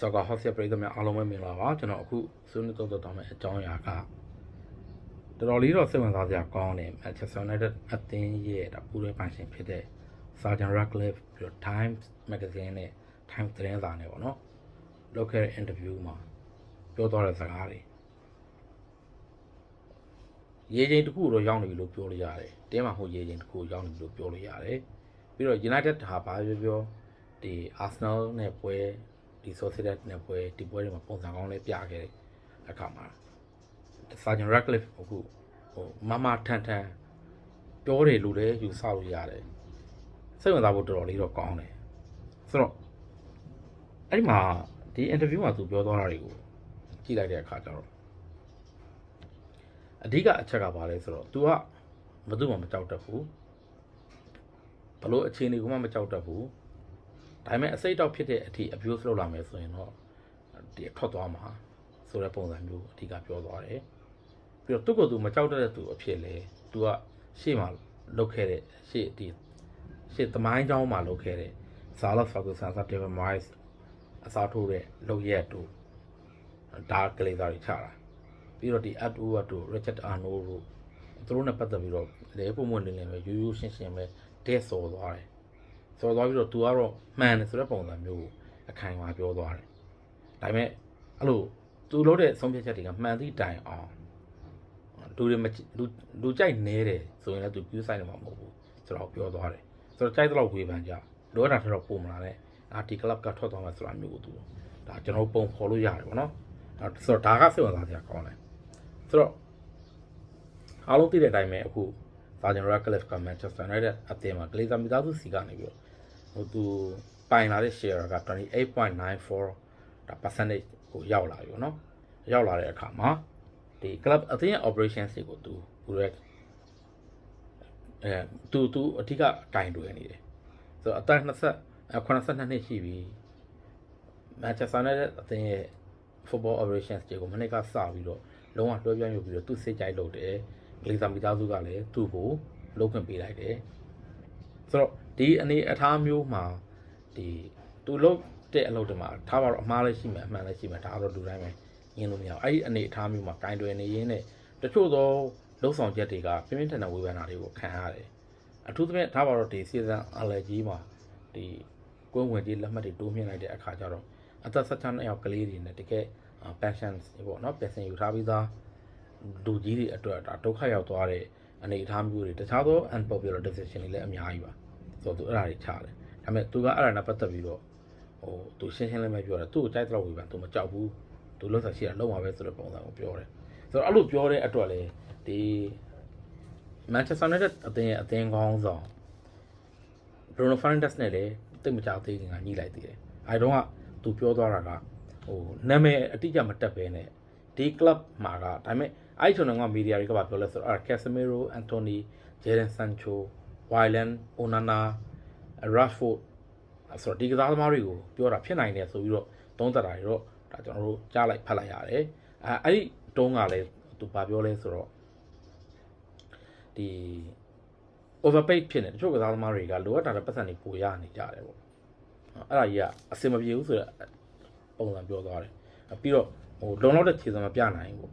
ဆော့ကာဟော့ဆက်ပရိသတ်များအားလုံးပဲမင်္ဂလာပါကျွန်တော်အခုဆွေးနွေးတော့တော့မယ့်အကြောင်းအရာကတော်တော်လေးတော့စိတ်ဝင်စားစရာကောင်းတယ် Manchester United အသင်းရဲ့ဒါပူးရဲပိုင်ရှင်ဖြစ်တဲ့ Sergeant Ratcliffe ပြီးတော့ Times Magazine နဲ့ Times သတင်းစာနဲ့ပေါ့နော်လုပ်ခဲ့တဲ့ interview မှာပြောသွားတဲ့စကားတွေရေချိန်တစ်ခုတော့ရောက်နေပြီလို့ပြောလို့ရတယ်တင်းမှာဟိုရေချိန်တစ်ခုရောက်နေပြီလို့ပြောလို့ရတယ်ပြီးတော့ United ဟာဘာပြောပြောဒီ Arsenal နဲ့ပွဲ ဒီ Sociedad နဲ့ပွဲဒီပွဲတွေမှာပုံစံကောင်းလေးပြခဲ့တဲ့အခါမှာ Sergeant Ratcliffe အခုဟိုမမထန်ထန်ပြောတယ်လို့လည်းယူဆလို့ရတယ်စိတ်ဝင်စားဖို့တော်တော်လေးတော့ကောင်းတယ်ဆိုတော့အဲ့ဒီမှာဒီ interview မှာသူပြောသွားတာတွေကိုကြည့်လိုက်တဲ့အခါကျတော့အဓိကအချက်ကဘာလဲဆိုတော့ तू ကဘယ်သူမှမကြောက်တတ်ဘူးဘလို့အခြေအနေကမှမကြောက်တတ်ဘူး ဒါပေမဲ့အစိတ်တောက်ဖြစ်တဲ့အထိ abuse လုပ်လာမယ်ဆိုရင်တော့ဒီထွက်သွားမှာဆိုတဲ့ပုံစံမျိုးအဓိကပြောသွားတယ်ပြီးတော့သူ့ကိုယ်သူမကြောက်တတ်တဲ့သူအဖြစ်လဲသူကရှေ့မှာလုတ်ခဲ့တဲ့ရှေ့ဒီရှေ့သမိုင်းကြောင်းမှာလုတ်ခဲ့တဲ့ Zala Ferguson စတဲ့ Miles အစားထိုးတဲ့လုတ်ရက်တို့ဒါကလေးစားတွေချတာပြီးတော့ဒီ Ed Wood တို့ Richard Arnold တို့သူတို့နဲ့ပတ်သက်ပြီးတော့လေပုံမွန်နေနေပဲရိုးရိုးရှင်းရှင်းပဲတဲ့ဆော်သွားတယ် ဆော်သွားပြီးတော့ तू ကတော့မှန်တယ်ဆိုတဲ့ပုံစံမျိုးကိုအခိုင်အမာပြောသွားတယ်ဒါပေမဲ့အဲ့လို तू လုပ်တဲ့ဆုံးဖြတ်ချက်တွေကမှန်သည့်တိုင်အောင်လူတွေမလူလူကြိုက်နေတယ်ဆိုရင်လည်း तू ပြူးဆိုင်နေမှာမဟုတ်ဘူးဆိုတော့ပြောသွားတယ်ဆိုတော့ကြိုက်တော့ဝေဖန်ကြလောတာထတော့ပုံမလာနဲ့အာဒီကလပ်ကထွက်သွားမှဆိုတာမျိုးကို तू ဒါကျွန်တော်ပုံခေါ်လို့ရတယ်ဗောနော်အဲဆိုတော့ဒါကစိတ်ဝင်စားစရာကောင်းတယ်ဆိုတော့အားလုံးသိတဲ့အတိုင်းပဲအခု Sergeant Ratcliffe က Manchester United အသင်းမှာ Glazer မိသားစုစီကနေပြီးတော့ ဟိုသူပိုင်လာတဲ့ share က28.94ဒါ percentage ကိုရောက်လာပြီဗောနော်ရောက်လာတဲ့အခါမှာဒီ club အသင်းရဲ့ operations တွေကိုသူသူရဲ့အဲသူသူအဓိကတိုင်တွယ်နေတယ်ဆိုတော့အသက်20 82နှစ်ရှိပြီ Manchester United အသင်းရဲ့ football operations တွေကိုမနေ့ကစပြီးတော့လုံးဝလွှဲပြောင်းယူပြီးတော့သူ့စိတ်ကြိုက်လုပ်တယ်ဂလီဇာမိသားစုကလည်းသူ့ကိုလုပ်ခွင့်ပေးလိုက်တယ်ဆိုတော့ ဒီအနေအထားမျိုးမှာဒီသူလုပ်တဲ့အလုပ်တွေမှာထားပါတော့အမှားလည်းရှိမယ်အမှန်လည်းရှိမယ်ဒါတော့လူတိုင်းပဲညင်းလို့မရဘူးအဲ့ဒီအနေအထားမျိုးမှာဂိုင်းတွယ်နေရင်းနဲ့တချို့သောလှုပ်ဆောင်ချက်တွေကပြင်းပြင်းထန်ထန်ဝေဖန်တာတွေကိုခံရတယ်အထူးသဖြင့်ထားပါတော့ဒီ season allergy မှာဒီကွင်းဝင်ကြီးလက်မှတ်တွေတိုးမြင့်လိုက်တဲ့အခါကျတော့အသက်16နှစ်ယောက်ကလေးတွေနဲ့တကယ် pension ပေါ့နော် pension ယူထားပြီးသားလူကြီးတွေအတွက်ဒါဒုက္ခရောက်သွားတဲ့အနေအထားမျိုးတွေတခြားသော unpopular decision တွေလည်းအများကြီးပါ ဆိုတော့သူအဲ့ဒါတွေချတယ်ဒါပေမဲ့သူကအဲ့ဒါနဲ့ပတ်သက်ပြီးတော့ဟိုသူရှင်းရှင်းလင်းလင်းပြောတယ်သူ့ကိုကြိုက်တော့ဝေဖန်သူမကြောက်ဘူးသူလုံးစားရှိတာလုံးပါပဲဆိုတဲ့ပုံစံကိုပြောတယ်ဆိုတော့အဲ့လိုပြောတဲ့အတွက်လေဒီ Manchester United အသင်းရဲ့အသင်းကောင်းဆောင် Bruno Fernandes နဲ့လည်းတိတ်မကြောက်သေးခင်ကညှိလိုက်သေးတယ်အဲတုန်းကသူပြောသွားတာကဟိုနာမည်အတိအကျမတက်ပဲနဲ့ဒီ club မှာကဒါပေမဲ့အဲ့ဒီကျွန်တော်ကမီဒီယာတွေကပါပြောလဲဆိုတော့အဲ့ Casemiro, Anthony, Jadon Sancho, Wyland, Onana, Rashford ဆိုတော့ဒီကစားသမားတွေကိုပြောတာဖြစ်နိုင်တယ်ဆိုပြီးတော့သုံးသပ်တာတွေတော့ဒါကျွန်တော်တို့ကြားလိုက်ဖတ်လိုက်ရတယ်အဲအဲ့ဒီတုံးကလည်းသူဘာပြောလဲဆိုတော့ဒီ overpaid ဖြစ်နေတချို့ကစားသမားတွေကလိုအပ်တာတဲ့ပတ်စံတွေပိုရနေကြတယ်ပေါ့အဲ့ဒါကြီးကအစင်မပြေဘူးဆိုတော့ပုံစံပြောသွားတယ်ပြီးတော့ဟိုလုံလောက်တဲ့ခြေစံမပြနိုင်ဘူး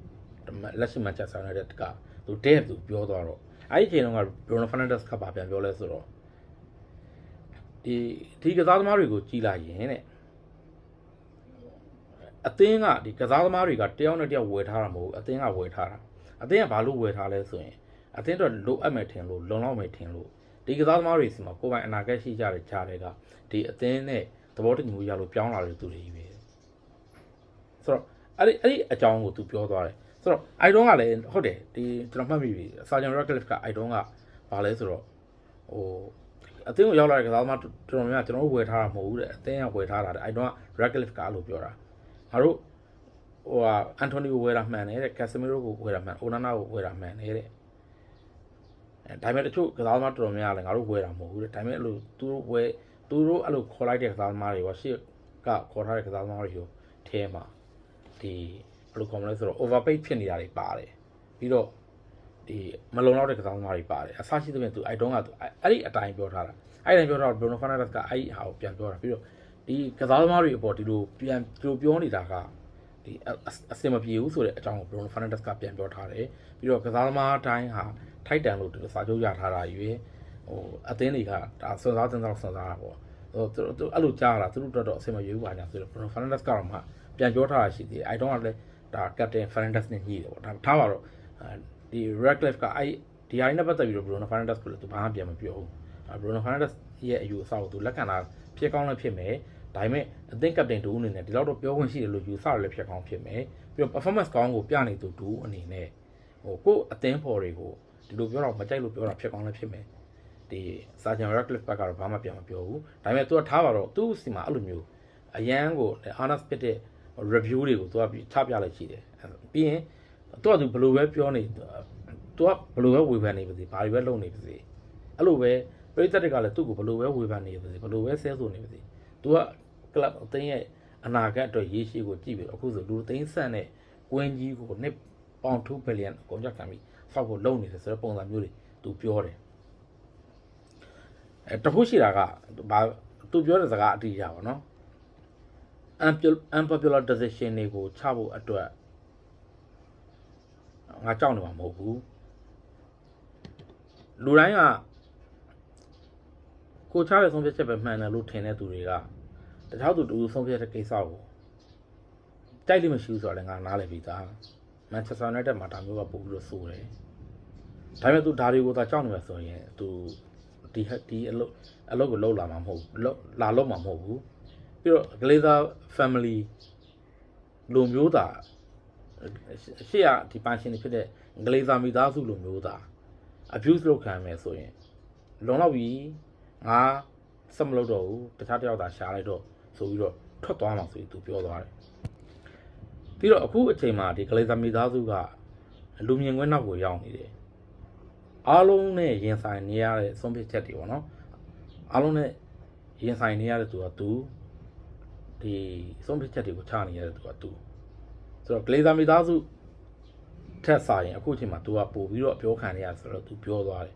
ပေါ့လက်ရှိမှချက်ဆောင်ရတဲ့တကသူတဲ့သူပြောသွားတော့ အဲ့ဒီအချိန်တုန်းက Bruno Fernandes ကပါပြန်ပြောလဲဆိုတော့ဒီဒီကစားသမားတွေကိုကြီးလိုက်ရင်တဲ့အသင်းကဒီကစားသမားတွေကတယောက်နဲ့တယောက်ဝယ်ထားတာမဟုတ်ဘူးအသင်းကဝယ်ထားတာအသင်းကဘာလို့ဝယ်ထားလဲဆိုရင်အသင်းတော့လိုအပ်မယ်ထင်လို့လုံလောက်မယ်ထင်လို့ဒီကစားသမားတွေစီမှာကိုယ်ပိုင်အနာဂတ်ရှိကြတဲ့ကြားတွေကဒီအသင်းနဲ့သဘောတူညီမှုရလို့ပြောင်းလာတဲ့သူတွေကြီးပဲဆိုတော့အဲ့ဒီအဲ့ဒီအကြောင်းကိုသူပြောသွားတယ် ဆိုတော့အိုက်ဒွန်ကလည်းဟုတ်တယ်ဒီကျွန်တော်မှတ်မိပြီဆာဂျန်ရက်ဂလစ်ကအိုက်ဒွန်ကဘာလဲဆိုတော့ဟိုအသင်းကိုရောက်လာတဲ့ကစားသမားတော်တော်များများကျွန်တော်တို့ဝယ်ထားတာမဟုတ်ဘူးတဲ့အသင်းကဝယ်ထားတာတဲ့အိုက်ဒွန်ကရက်ကလစ်ကအဲ့လိုပြောတာငါတို့ဟိုဟာအန်တိုနီကိုဝယ်တာမှန်တယ်တဲ့ကက်စမီရိုကိုဝယ်တာမှန်အိုနာနာကိုဝယ်တာမှန်တယ်တဲ့အဲဒါပေမဲ့တချို့ကစားသမားတော်တော်များများလည်းငါတို့ဝယ်တာမဟုတ်ဘူးတဲ့ဒါပေမဲ့အဲ့လိုသူတို့ဝယ်သူတို့အဲ့လိုခေါ်လိုက်တဲ့ကစားသမားတွေရောရှေ့ကခေါ်ထားတဲ့ကစားသမားတွေရောထဲမှာဒီ ဘယ်လိုခေါ်မလဲဆိုတော့ overpay ဖြစ်နေတာတွေပါတယ်ပြီးတော့ဒီမလုံလောက်တဲ့ကစားသမားတွေပါတယ်အဆရှိသဖြင့်သူအိုက်တုံးကသူအဲ့ဒီအတိုင်းပြောထားတာအဲ့ဒီအတိုင်းပြောထားတော့ Bruno Fernandes ကအဲ့ဒီဟာကိုပြန်ပြောတာပြီးတော့ဒီကစားသမားတွေအပေါ်ဒီလိုပြန်ဒီလိုပြောနေတာကဒီအအစင်မပြေဘူးဆိုတဲ့အကြောင်းကို Bruno Fernandes ကပြန်ပြောထားတယ်ပြီးတော့ကစားသမားတိုင်းဟာထိုက်တန်လို့ဒီလိုစာချုပ်ရထားတာရွေးဟိုအသင်းတွေကဒါစွန်စားတင်စားစွန်စားတာပေါ့ဟိုသူတို့အဲ့လိုကြားတာသူတို့တော့တော့အစင်မပြေဘူးပါညာဆိုတော့ Bruno Fernandes ကတော့မှပြန်ပြောထားတာရှိသေးတယ်အဲတုန်းကလည်း ဒါ Captain Fernandes နဲ့ညှိတယ်ပေါ့ဒါထားပါတော့ဒီ Radcliffe ကအဲ့ဒီဟာနဲ့ပတ်သက်ပြီးတော့ Bruno Fernandes ကိုလည်းသူဘာမှပြန်မပြောဘူး Bruno Fernandes ရဲ့အယူအဆကိုသူလက်ခံတာဖြစ်ကောင်းလည်းဖြစ်မယ်ဒါပေမဲ့အသင်းကပတိန်တူအနေနဲ့ဒီလောက်တော့ပြောခွင့်ရှိတယ်လို့ယူဆရလည်းဖြစ်ကောင်းဖြစ်မယ်ပြီးတော့ performance ကောင်းကိုပြနေသူတူအနေနဲ့ဟိုကိုအသင်းဖော်တွေကိုဒီလိုပြောတော့မကြိုက်လို့ပြောတာဖြစ်ကောင်းလည်းဖြစ်မယ်ဒီ Sergeant Radcliffe ဘက်ကတော့ဘာမှပြန်မပြောဘူးဒါပေမဲ့သူကထားပါတော့သူ့စီမှာအဲ့လိုမျိုးအရန်ကို honest ဖြစ်တဲ့ review တွေကိုသူကပြီးချပြလိုက်ရှိတယ်ပြီးရင်သူကသူဘယ်လိုပဲပြောနေသူကဘယ်လိုပဲဝေဖန်နေပါစေဘာတွေပဲလုပ်နေပါစေအဲ့လိုပဲပရိသတ်တွေကလည်းသူ့ကိုဘယ်လိုပဲဝေဖန်နေပါစေဘယ်လိုပဲဆဲဆိုနေပါစေသူက club အသင်းရဲ့အနာဂတ်အတွက်ရေးရှိကိုကြည့်ပြီးတော့အခုဆိုလူသိန်းဆန့်နဲ့ကွင်းကြီးကိုနှစ်ပေါင်2ဘီလီယံအကုန်ကြခံပြီးဖောက်ဖို့လုပ်နေတယ်ဆိုတဲ့ပုံစံမျိုးတွေသူပြောတယ်အဲတခုရှိတာကဘာသူပြောတဲ့စကားအတိအကျပါနော် unpopular unpopular decision တွေကိုချဖို့အတွက်ငါကြောက်နေမှာမဟုတ်ဘူးလူတိုင်းကကိုချတဲ့ဆုံးဖြတ်ချက်ပဲမှန်တယ်လို့ထင်တဲ့သူတွေကတခြားသူတူဆုံးဖြတ်တဲ့ကိစ္စကိုတိုက်လို့မရှိဘူးဆိုတော့လည်းငါနားလည်ပြီးသားမန်ချက်စတာယူနိုက်တက်မှာဒါမျိုးကပို့ပြီးတော့ဆိုတယ်ဒါပေမဲ့သူဒါတွေကိုသာကြောက်နေမှာဆိုရင်သူဒီဒီအလုပ်အလုပ်ကိုလုပ်လာမှာမဟုတ်ဘူးလာလုပ်မှာမဟုတ်ဘူး ပြီးတော့ Glazer family လူမျိုးသားရှေ့ကဒီပန်ရှင်တွေဖြစ်တဲ့ Glazer မိသားစုလူမျိုးသား abuse လုပ်ခံမယ်ဆိုရင်လုံလောက်ပြီငါစက်မလုပ်တော့ဘူးတခြားတစ်ယောက်သာရှားလိုက်တော့ဆိုပြီးတော့ထွက်သွားမှာဆိုပြီးသူပြောသွားတယ်ပြီးတော့အခုအချိန်မှာဒီ Glazer မိသားစုကလူမြင်ကွင်းနောက်ကိုရောက်နေတယ်အားလုံးနဲ့ရင်ဆိုင်နေရတဲ့ဆုံးဖြတ်ချက်တွေပေါ့နော်အားလုံးနဲ့ရင်ဆိုင်နေရတဲ့သူကသူ ဒီဆုံးဖြတ်ချက်တွေကိုချနေရတဲ့သူကသူဆိုတော့ Glazer မိသားစုထက်စာရင်အခုအချိန်မှာ तू ကပို့ပြီးတော့ပြောခံနေရဆိုတော့ तू ပြောသွားတယ်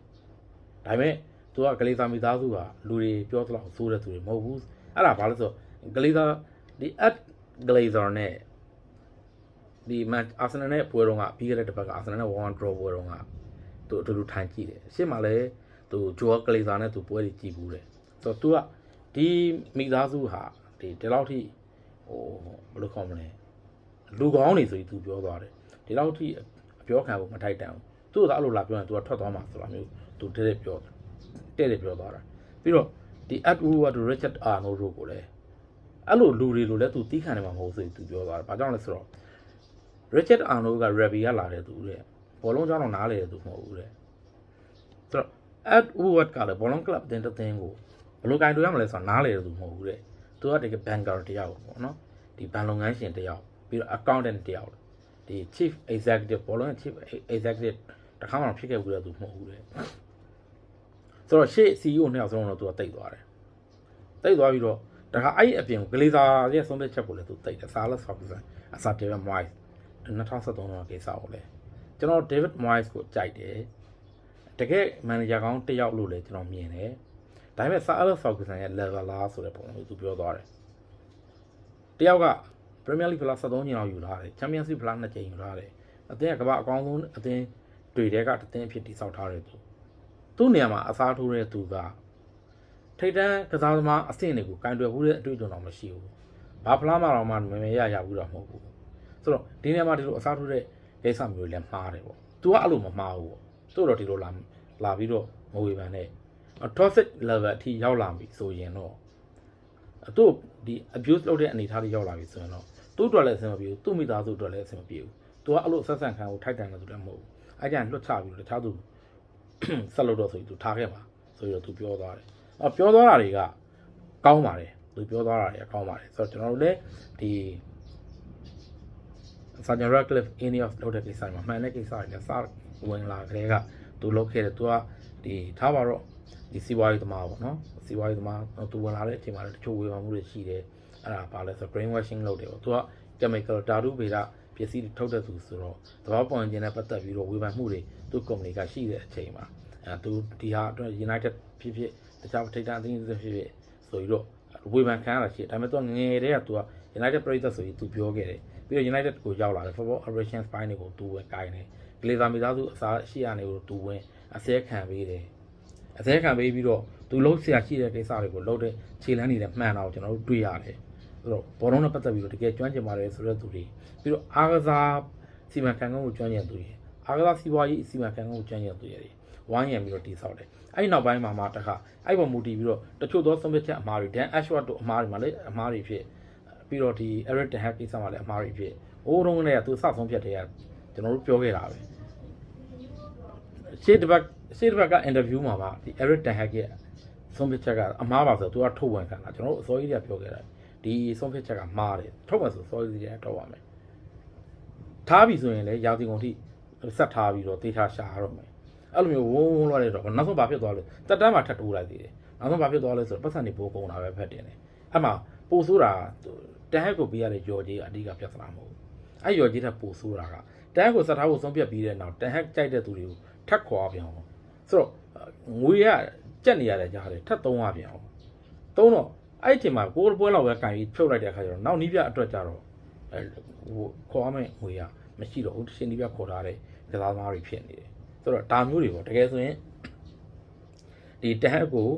ဒါပေမဲ့ तू က Glazer မိသားစုကလူတွေပြောသလောက်ဆိုးတဲ့သူတွေမဟုတ်ဘူးအဲ့ဒါဘာလို့ဆိုတော့ Glazer ဒီ at Glazer နဲ့ဒီ match Arsenal နဲ့ပွဲတော့ကပြီးခဲ့တဲ့တစ်ပတ်က Arsenal နဲ့1-1 draw ပွဲတော့ကသူအတူတူထိုင်ကြည့်တယ်ရှေ့မှာလည်းသူ Joel Glazer နဲ့သူပွဲတွေကြည့်ဘူးတယ်ဆိုတော့ तू ကဒီမိသားစုဟာ ဒီဒီလောက်ထိဟိုဘယ်လိုခေါ်မလဲလူကောင်းနေဆိုပြီးသူပြောသွားတယ်ဒီလောက်ထိအပြောခံဖို့မထိုက်တန်ဘူးသူကအဲ့လိုလာပြောရင်သူကထွက်သွားမှာဆိုတာမျိုးသူတည်းတည်းပြောတဲ့တယ်ပြောသွားတာပြီးတော့ဒီ Atwood တို့ Richard Arnold တို့ကိုလည်းအဲ့လိုလူတွေလိုလည်းသူတီးခံနေမှာမဟုတ်ဆိုပြီးသူပြောသွားတာဘာကြောင့်လဲဆိုတော့ Richard Arnold က Rabbi ကလာတဲ့သူတဲ့ဘောလုံးကြောင်းတော့နားလေတဲ့သူမဟုတ်ဘူးတဲ့ဆိုတော့ Atwood ကလည်းဘောလုံး club တင်တဲ့တင်ကိုဘယ်လိုကင်တူရမလဲဆိုတာနားလေတဲ့သူမဟုတ်ဘူးတဲ့ သူကတကယ် banker တယောက်ပေါ့နော်ဒီဘဏ်လုပ်ငန်းရှင်တယောက်ပြီးတော့ accountant တယောက်ဒီ chief executive ဘောလုံး chief executive တခါမှဖြစ်ခဲ့ဘူးတဲ့သူမဟုတ်ဘူးတဲ့ဆိုတော့ရှေ့ CEO နှစ်ယောက်စလုံးတော့သူကတိတ်သွားတယ်တိတ်သွားပြီးတော့တခါအဲ့ဒီအပြင်ကိုဂလေးသာရဲ့ဆုံးဖြတ်ချက်ကိုလည်းသူတိတ်တယ်စားလက်ဆောက်ပြန်အစား David Moyes 2013တော့ကိစ္စကိုလည်းကျွန်တော် David Moyes ကိုကြိုက်တယ်တကယ် manager ကောင်းတယောက်လို့လည်းကျွန်တော်မြင်တယ် ဒါပေမဲ့ Sir Alex Ferguson ရဲ့ level လားဆိုတဲ့ပုံကိုသူပြောသွားတယ်တယောက်က Premier League ဖလား73ညလောက်ယူလာတယ် Champions League ဖလား2ကြိမ်ယူလာတယ်အသင်းကကမ္ဘာအကောင်းဆုံးအသင်းတွေတဲကအသင်းအဖြစ်တည်ဆောက်ထားတဲ့သူသူ့နေရာမှာအစားထိုးတဲ့သူကထိတ်တန်းကစားသမားအဆင့်တွေကိုကင်တွယ်ဖို့တဲ့အတွေ့အကြုံတော့မရှိဘူးဘာဖလားမှတော့မှမမေရရဘူးတော့မဟုတ်ဘူးဆိုတော့ဒီနေရာမှာဒီလိုအစားထိုးတဲ့ကိစ္စမျိုးတွေလည်းမှားတယ်ပေါ့။ तू ကအဲ့လိုမမှားဘူးပေါ့။သူ့တော့ဒီလိုလာလာပြီးတော့မဝေဖန်နဲ့ toxic level အထိရောက်လာပြီဆိုရင်တော့အတို့ဒီ abuse လုပ်တဲ့အနေအထားတွေရောက်လာပြီဆိုရင်တော့သူ့အတွက်လည်းအဆင်မပြေဘူးသူ့မိသားစုအတွက်လည်းအဆင်မပြေဘူးသူကအဲ့လိုဆက်ဆံခံကိုထိုက်တန်လို့ဆိုလည်းမဟုတ်ဘူးအဲ့ကြံလွတ်ချပြီးတော့တခြားသူဆက်လုပ်တော့ဆိုပြီးသူထားခဲ့ပါဆိုပြီးတော့သူပြောသွားတယ်အော်ပြောသွားတာတွေကကောင်းပါတယ်သူပြောသွားတာတွေကကောင်းပါတယ်ဆိုတော့ကျွန်တော်တို့လည်းဒီ Sergeant Radcliffe any of လုပ်တဲ့ကိစ္စမှာမှန်တဲ့ကိစ္စတွေနဲ့စဝင်လာကလေးကသူလုပ်ခဲ့တယ်သူကဒီထားပါတော့ ဒီစီးပွားရေးသမားပေါ့နော်စီးပွားရေးသမားသူဝင်လာတဲ့အချိန်မှာလည်းတချို့ဝေဖန်မှုတွေရှိတယ်အဲ့ဒါပါလဲဆို brain washing လုပ်တယ်ပေါ့သူက chemical ဓာတုဗေဒပစ္စည်းတွေထုတ်တဲ့သူဆိုတော့သဘာဝပတ်ဝန်းကျင်နဲ့ပတ်သက်ပြီးတော့ဝေဖန်မှုတွေသူ company ကရှိတဲ့အချိန်မှာအဲသူဒီဟာအတွက် United ဖြစ်ဖြစ်တခြားထိပ်တန်းအသင်းတွေဖြစ်ဖြစ်ဆိုပြီးတော့ဝေဖန်ခံရတာရှိတယ်ဒါပေမဲ့သူကငယ်တဲ့ကသူက United ပြည်သက်ဆိုပြီးသူပြောခဲ့တယ်ပြီးတော့ United ကိုရောက်လာတယ် football operations ပိုင်းတွေကိုသူဝင်ကိုင်းတယ်ဂလေသာမိသားစုအစားရှိရနေကိုသူဝင်အစဲခံပေးတယ် အစဲခံပေးပြီးတော့သူလုံးဆရာရှိတဲ့ကိစ္စတွေကိုလုပ်တဲ့ခြေလမ်းတွေနဲ့မှန်တာကိုကျွန်တော်တို့တွေ့ရတယ်ဆိုတော့ဘောလုံးနဲ့ပတ်သက်ပြီးတော့တကယ်ကျွမ်းကျင်ပါတယ်ဆိုတဲ့သူတွေပြီးတော့အားကစားစီမံခန့်ခွဲမှုကျွမ်းကျင်သူတွေအားကစားစီးပွားရေးစီမံခန့်ခွဲမှုကျွမ်းကျင်သူတွေဝိုင်းရံပြီးတော့တည်ဆောက်တယ်အဲ့ဒီနောက်ပိုင်းမှာမှတခါအဲ့ပေါ်မူတည်ပြီးတော့တချို့သောဆုံးဖြတ်ချက်အမှားတွေ Dan Ashworth တို့အမှားတွေမှာလည်းအမှားတွေဖြစ်ပြီးတော့ဒီ Eric Ten Hag ကိစ္စမှာလည်းအမှားတွေဖြစ်ဟိုးတုန်းကလည်းသူစဆုံးဖြတ်တယ်ကကျွန်တော်တို့ပြောခဲ့တာပဲ ရှေ့တစ်ပတ်ရှေ့တစ်ပတ်က interview မှာပါဒီ Eric Ten Hag ရဲ့ဆုံးဖြတ်ချက်ကအမှားပါဆိုသူကထုတ်ဝင်ခံတာကျွန်တော်တို့အစောကြီးကပြောခဲ့တာဒီဆုံးဖြတ်ချက်ကမှားတယ်ထုတ်ဝင်ဆိုစောကြီးကထုတ်ပါမယ်ထားပြီဆိုရင်လည်းရာသီကုန်ထိဆက်ထားပြီးတော့တေချာရှာရတော့မယ်အဲ့လိုမျိုးဝုန်းဝုန်းလွှတ်လိုက်တော့နောက်ဆုံးဘာဖြစ်သွားလဲတက်တန်းမှာထပ်တိုးလိုက်သေးတယ်နောက်ဆုံးဘာဖြစ်သွားလဲဆိုတော့ပတ်စံနေပိုးကုန်တာပဲဖက်တင်တယ်အဲ့မှာပိုဆိုးတာတန်ဟက်ကိုပေးရတဲ့ယော်ကြီးအဓိကပြဿနာမဟုတ်ဘူးအဲ့ယော်ကြီးထပ်ပိုဆိုးတာကတန်ဟက်ကိုစက်ထားဖို့ဆုံးဖြတ်ပြီးတဲ့နောက်တန်ဟက်ကြိုက်တဲ့သူတွေကို ထပ်ခေါ်ပြန်အောင်ဆိုတော့ငွေရကြက်နေရတဲ့ကြားတယ်ထပ်သုံးရပြန်အောင်သုံးတော့အဲ့ဒီအချိန်မှာကိုယ်ပွဲလောက်ပဲကင်ပြီးဖြုတ်လိုက်တဲ့အခါကျတော့နောက်နီးပြအတွက်ကြတော့အဲဟိုခေါ်ရမယ့်ငွေရမရှိတော့ဘူးရှင်နီးပြခေါ်ထားတဲ့ကစားသမားတွေဖြစ်နေတယ်ဆိုတော့ဒါမျိုးတွေပေါ့တကယ်ဆိုရင်ဒီတန်ဟက်ကို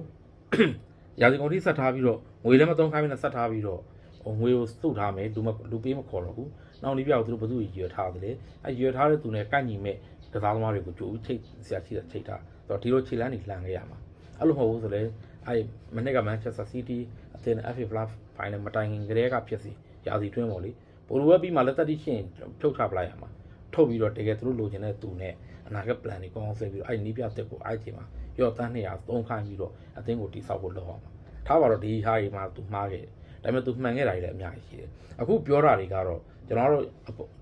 ရာဇကုန်ထိဆက်ထားပြီးတော့ငွေလည်းမသုံးခိုင်းဘဲနဲ့ဆက်ထားပြီးတော့ဟိုငွေကိုစုထားမယ်လူမလူပေးမခေါ်တော့ဘူးနောက်နေ့ပြောက်သူတို့ဘယ်သူရွယ်ထားသလဲအဲရွယ်ထားတဲ့သူနဲ့ကိုက်ညီမဲ့ ကစားသမားတွေကိုကြိုပြီးချိတ်ဆရာရှိတဲ့ချိတ်ထားဆိုတော့ဒီလိုခြေလမ်းတွေလှန်ခဲ့ရမှာအဲ့လိုမဟုတ်ဘူးဆိုလဲအဲမနေ့က Manchester City အသင်း FA Plus Final မတိုင်ခင်ကတည်းကဖြစ်စီရာသီတွင်းပေါ့လေဘိုလ်ဝဲပြီးမှလက်သက်တိရှင်းဖြုတ်ချပလိုက်ရမှာထုတ်ပြီးတော့တကယ်သူတို့လိုချင်တဲ့သူနဲ့အနာဂတ် plan တွေကောင်းအောင်ဆွဲပြီးတော့အဲ့နီးပြတက်ကိုအဲ့ဒီချိန်မှာရော့တန်း200သုံးခိုင်းပြီးတော့အသင်းကိုတိစောက်ဖို့လုပ်အောင်ပါထားပါတော့ဒီဟာတွေမှာသူမှားခဲ့တယ် ဒါပေမဲ့သူမှန်ခဲ့တာတွေလည်းအများကြီးရှိတယ်အခုပြောတာတွေကတော့ကျွန်တော်တို့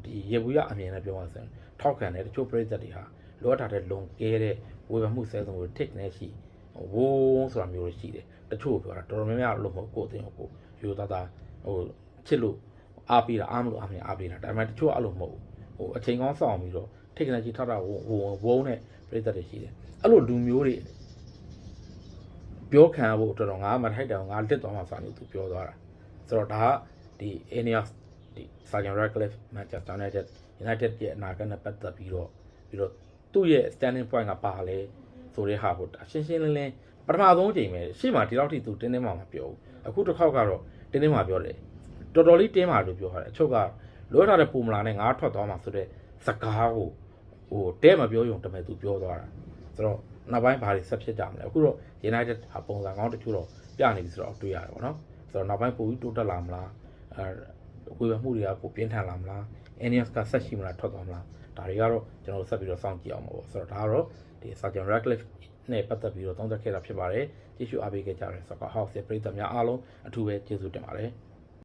ဒီရေဘူးရအမြင်နဲ့ပြောမှဆိုရင်ထောက်ခံတယ်တချို့ပြည်သက်တွေဟာလောထားတဲ့လုံကဲတဲ့ဝေဖန်မှုဆဲဆုံးကို tick နဲ့ရှိဝုန်းဆိုတာမျိုးရှိတယ်တချို့ပြောတာတော်တော်များများလို့မဟုတ်ကိုယ်အသိကိုယူသားသားဟိုချစ်လို့အားပေးတာအားမလို့အားမအားပေးတာဒါပေမဲ့တချို့အဲ့လိုမဟုတ်ဟိုအချိန်ကောင်းဆောင်ပြီးတော့ထိတ်ကနေကြီးထောက်တာဝုန်းဝုန်းနဲ့ပြည်သက်တွေရှိတယ်အဲ့လိုလူမျိုးတွေပြောခံဖို့တော်တော်ငါမထိုက်တယ်ငါလက်တော်မှာစာလို့သူပြောသွားတာ ဆိုတော့ဒါကဒီ Aeneas ဒီ Sergeant Radcliffe Manchester United United ရဲ့အနာဂတ်နဲ့ပတ်သက်ပြီးတော့ပြီးတော့သူ့ရဲ့ standing point ကပါလဲဆိုတဲ့ဟာကိုရှင်းရှင်းလင်းလင်းပထမဆုံးချိန်ပဲရှေ့မှာဒီလောက်ထိသူတင်းတင်းမှမပြောဘူးအခုတစ်ခေါက်ကတော့တင်းတင်းမှပြောတယ်တော်တော်လေးတင်းမှလို့ပြောထားတယ်အချုပ်ကလွှဲထားတဲ့ပုံမလာနဲ့ငါထွက်သွားမှာဆိုတဲ့စကားကိုဟိုတဲမပြောရုံတမဲ့သူပြောသွားတာဆိုတော့နောက်ပိုင်းဘာတွေဆက်ဖြစ်ကြမလဲအခုတော့ United ဟာပုံစံကောင်းတစ်ခုတော့ပြနေပြီဆိုတော့တွေ့ရတယ်ပေါ့နော် ဆိုတော့နောက်ပိုင်းပိုပြီးတိုးတက်လာမလားအဲဝေဖန်မှုတွေကပိုပြင်းထန်လာမလား Enias ကဆက်ရှိမလားထွက်သွားမလားဒါတွေကတော့ကျွန်တော်တို့ဆက်ပြီးတော့စောင့်ကြည့်အောင်ပါပေါ့ဆိုတော့ဒါကတော့ဒီ Sergeant Radcliffe နဲ့ပတ်သက်ပြီးတော့သုံးသပ်ခဲ့တာဖြစ်ပါတယ်ကြည့်ရှုအားပေးခဲ့ကြတဲ့ Soccer House ရဲ့ပရိသတ်များအားလုံးအထူးပဲကျေးဇူးတင်ပါတယ်